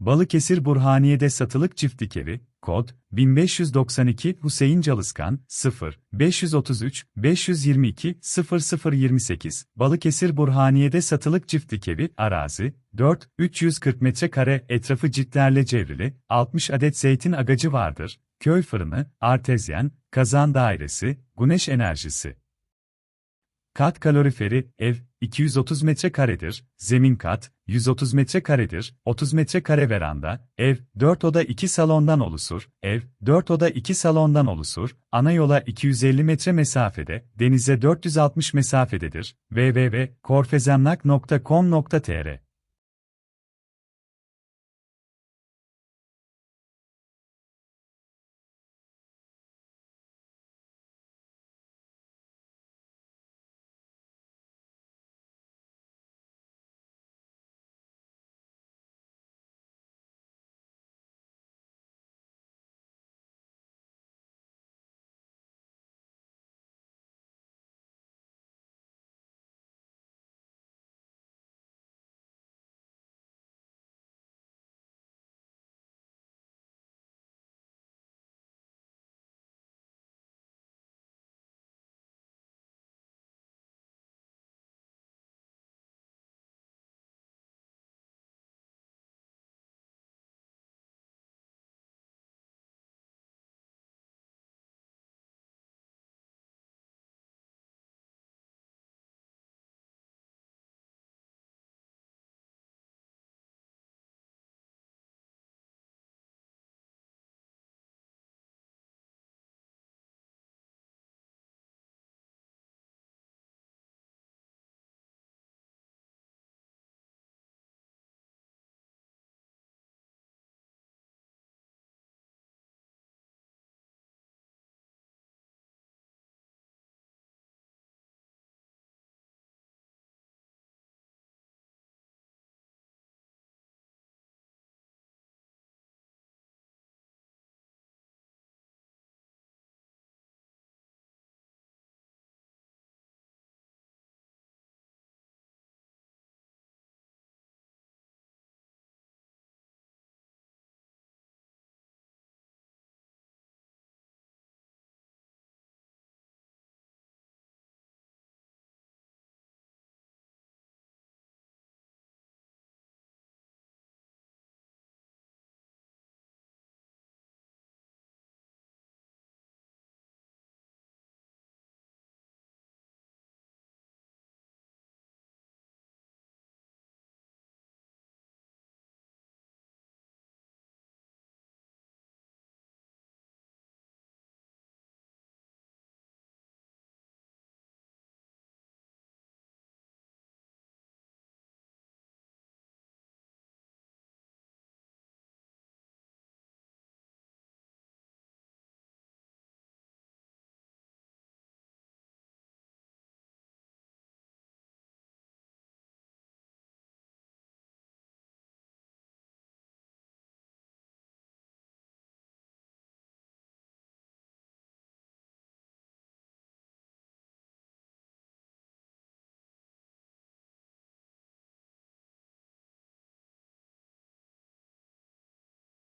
Balıkesir Burhaniye'de satılık çiftlik evi, kod 1592 Hüseyin Calıskan 0 533 522 0028 Balıkesir Burhaniye'de satılık çiftlik evi arazi 4 340 metrekare etrafı ciltlerle çevrili 60 adet zeytin agacı vardır. Köy fırını, artezyen, kazan dairesi, güneş enerjisi. Kat kaloriferi, ev, 230 metrekaredir, zemin kat, 130 metrekaredir, 30 metrekare veranda, ev, 4 oda 2 salondan oluşur, ev, 4 oda 2 salondan oluşur, ana yola 250 metre mesafede, denize 460 mesafededir, www.korfezemlak.com.tr